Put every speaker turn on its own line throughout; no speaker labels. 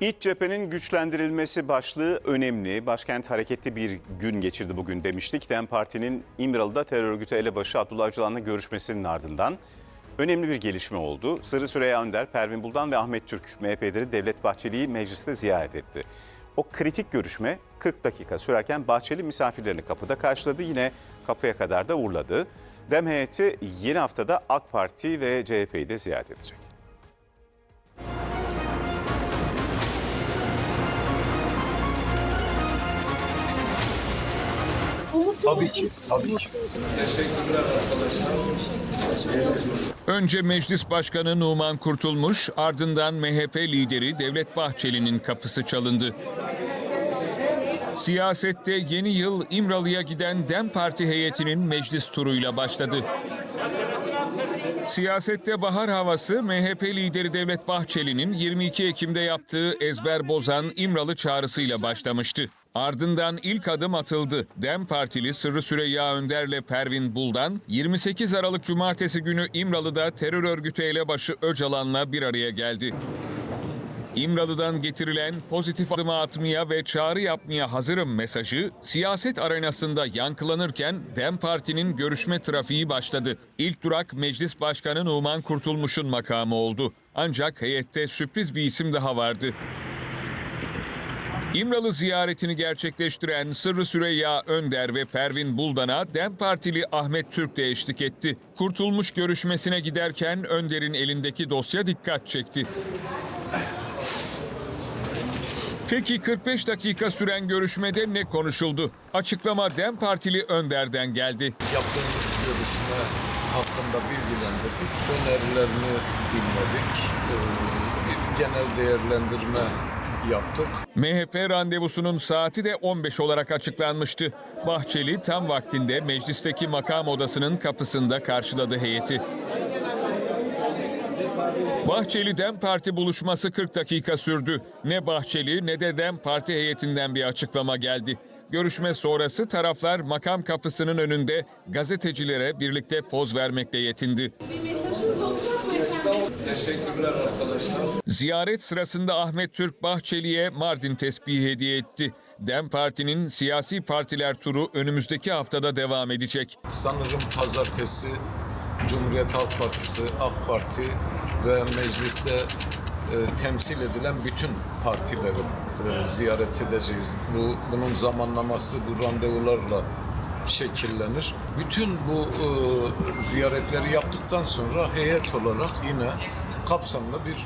İç cephenin güçlendirilmesi başlığı önemli. Başkent hareketli bir gün geçirdi bugün demiştik. DEM Parti'nin İmralı'da terör örgütü elebaşı Abdullah Öcalan'la görüşmesinin ardından önemli bir gelişme oldu. Sırrı Süreyya Önder, Pervin Buldan ve Ahmet Türk MHP'leri Devlet Bahçeli'yi mecliste ziyaret etti. O kritik görüşme 40 dakika sürerken Bahçeli misafirlerini kapıda karşıladı. Yine kapıya kadar da uğurladı. DEM heyeti yeni haftada AK Parti ve CHP'yi de ziyaret edecek.
Tabii ki, tabii ki.
Önce Meclis Başkanı Numan Kurtulmuş, ardından MHP lideri Devlet Bahçeli'nin kapısı çalındı. Siyasette yeni yıl İmralı'ya giden DEM Parti heyetinin meclis turuyla başladı. Siyasette bahar havası MHP lideri Devlet Bahçeli'nin 22 Ekim'de yaptığı ezber bozan İmralı çağrısıyla başlamıştı. Ardından ilk adım atıldı. DEM Partili Sırrı Süreyya Önder'le Pervin Buldan 28 Aralık Cumartesi günü İmralı'da terör örgütü elebaşı Öcalan'la bir araya geldi. İmralı'dan getirilen pozitif adımı atmaya ve çağrı yapmaya hazırım mesajı siyaset arenasında yankılanırken DEM Parti'nin görüşme trafiği başladı. İlk durak Meclis Başkanı Numan Kurtulmuş'un makamı oldu. Ancak heyette sürpriz bir isim daha vardı. İmralı ziyaretini gerçekleştiren Sırrı Süreyya Önder ve Pervin Buldan'a DEM Partili Ahmet Türk de eşlik etti. Kurtulmuş görüşmesine giderken Önder'in elindeki dosya dikkat çekti. Peki 45 dakika süren görüşmede ne konuşuldu? Açıklama DEM Partili Önder'den geldi.
Yaptığımız görüşme hakkında bilgilendirdik. Önerilerini dinledik. Ee, genel değerlendirme yaptık.
MHP randevusunun saati de 15 olarak açıklanmıştı. Bahçeli tam vaktinde meclisteki makam odasının kapısında karşıladı heyeti. Bahçeli Dem Parti buluşması 40 dakika sürdü. Ne Bahçeli ne de Dem Parti heyetinden bir açıklama geldi. Görüşme sonrası taraflar makam kapısının önünde gazetecilere birlikte poz vermekle yetindi. Ziyaret sırasında Ahmet Türk Bahçeli'ye Mardin tespihi hediye etti. Dem Parti'nin siyasi partiler turu önümüzdeki haftada devam edecek.
Sanırım pazartesi Cumhuriyet Halk Partisi, AK Parti ve mecliste e, temsil edilen bütün partileri e, ziyaret edeceğiz. Bu bunun zamanlaması bu randevularla şekillenir. Bütün bu e, ziyaretleri yaptıktan sonra heyet olarak yine kapsamlı bir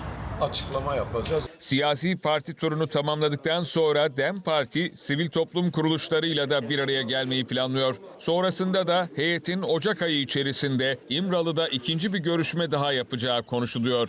açıklama yapacağız.
Siyasi parti turunu tamamladıktan sonra DEM Parti sivil toplum kuruluşlarıyla da bir araya gelmeyi planlıyor. Sonrasında da heyetin Ocak ayı içerisinde İmralı'da ikinci bir görüşme daha yapacağı konuşuluyor.